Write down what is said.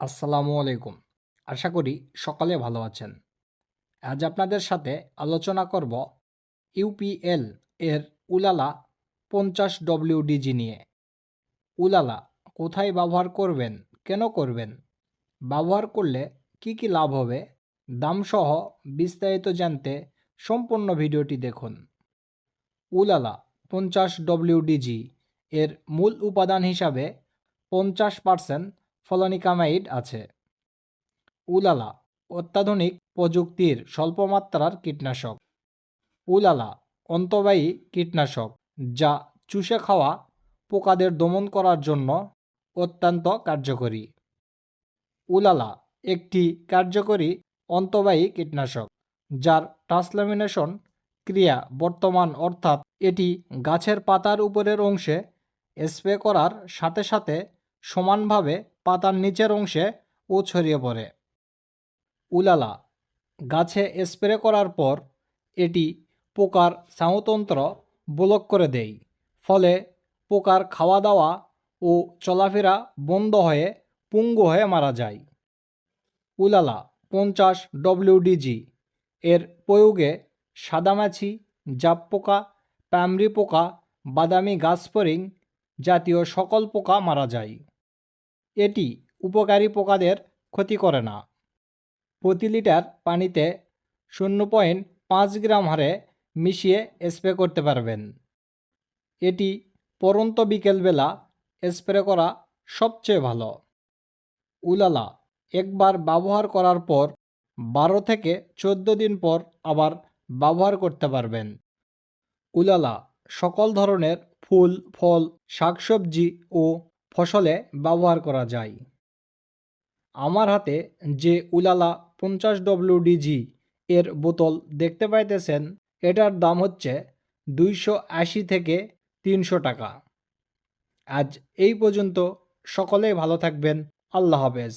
আসসালামু আলাইকুম। আশা করি সকালে ভালো আছেন। আজ আপনাদের সাথে আলোচনা করব ইউপিএল এর উলালা পঞ্চাশ ডব্লিউডিজি নিয়ে। উলালা কোথায় ব্যবহার করবেন, কেন করবেন, ব্যবহার করলে কি কি লাভ হবে, দামসহ বিস্তারিত জানতে সম্পূর্ণ ভিডিওটি দেখুন। উলালা পঞ্চাশ ডব্লিউডিজি এর মূল উপাদান হিসাবে পঞ্চাশ পার্সেন্ট ফলনিকামাইড আছে। উলালা, অত্যাধুনিক প্রযুক্তির স্বল্পমাত্রার কীটনাশক। উলালা, অন্তবায়ী কীটনাশক, যা চুষে খাওয়া পোকাদের দমন করার জন্য অত্যন্ত কার্যকরী। উলালা, একটি কার্যকরী অন্তবায়ী কীটনাশক, যার ট্রান্সলামিনেশন ক্রিয়া বর্তমান অর্থাৎ এটি গাছের পাতার উপরের অংশে স্প্রে করার সাথে সাথে সমানভাবে পাতার নিচের অংশে ও ছড়িয়ে পড়ে। উলালা, গাছে স্প্রে করার পর এটি পোকার স্নায়ুতন্ত্র ব্লক করে দেয়, ফলে পোকার খাওয়া দাওয়া ও চলাফেরা বন্ধ হয়ে পুঙ্গু হয়ে মারা যায়। উলালা, পঞ্চাশ ডব্লিউডিজি এর প্রয়োগে সাদামাছি জাপ পোকা, প্যামরি পোকা, বাদামি গাছপরিং জাতীয় সকল পোকা মারা যায়। এটি উপকারী পোকাদের ক্ষতি করে না। প্রতি লিটার পানিতে শূন্য পয়েন্ট পাঁচ গ্রাম হারে মিশিয়ে স্প্রে করতে পারবেন। এটি পরন্ত বিকেলবেলা স্প্রে করা সবচেয়ে ভালো। উলালা একবার ব্যবহার করার পর বারো থেকে চোদ্দ দিন পর আবার ব্যবহার করতে পারবেন। উলালা সকল ধরনের ফুল, ফল, শাকসবজি ও ফসলে ব্যবহার করা যায়। আমার হাতে যে উলালা পঞ্চাশ ডব্লিউডিজি এর বোতল দেখতে পাইতেছেন, এটার দাম হচ্ছে দুইশো আশি থেকে তিনশো টাকা। আজ এই পর্যন্ত সকলেই ভালো থাকবেন, আল্লাহ হাফেজ।